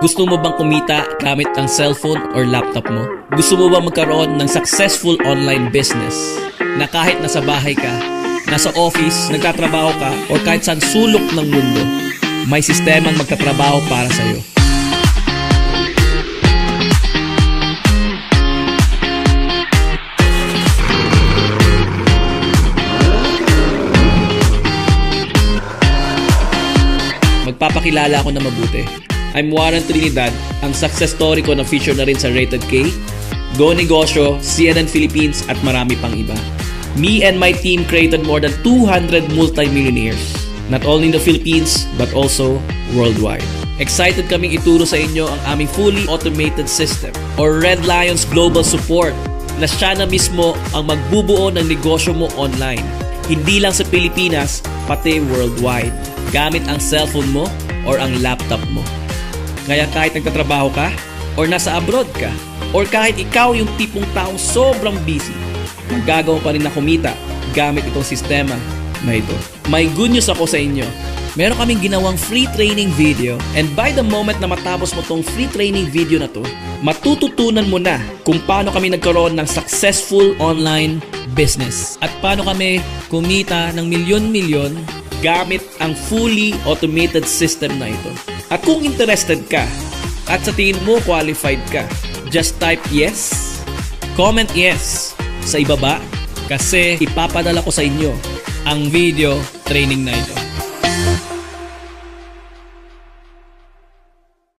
Gusto mo bang kumita gamit ang cellphone or laptop mo? Gusto mo ba magkaroon ng successful online business na kahit nasa bahay ka, nasa office, nagtatrabaho ka, or kahit saan sulok ng mundo, may sistemang magtatrabaho para sa'yo. Magpapakilala ako na mabuti. I'm Warren Trinidad, ang success story ko na feature na rin sa Rated K, Go Negosyo, CNN Philippines at marami pang iba. Me and my team created more than 200 multi-millionaires, not only in the Philippines but also worldwide. Excited kaming ituro sa inyo ang aming fully automated system or Red Lions Global Support na siya na mismo ang magbubuo ng negosyo mo online. Hindi lang sa Pilipinas, pati worldwide. Gamit ang cellphone mo or ang laptop mo. Kaya kahit nagtatrabaho ka, or nasa abroad ka, or kahit ikaw yung tipong taong sobrang busy, magagawa pa rin na kumita gamit itong sistema na ito. May good news ako sa inyo. Meron kaming ginawang free training video and by the moment na matapos mo tong free training video na to, matututunan mo na kung paano kami nagkaroon ng successful online business at paano kami kumita ng milyon-milyon gamit ang fully automated system na ito. At kung interested ka at sa tingin mo qualified ka, just type yes, comment yes sa ibaba kasi ipapadala ko sa inyo ang video training na ito.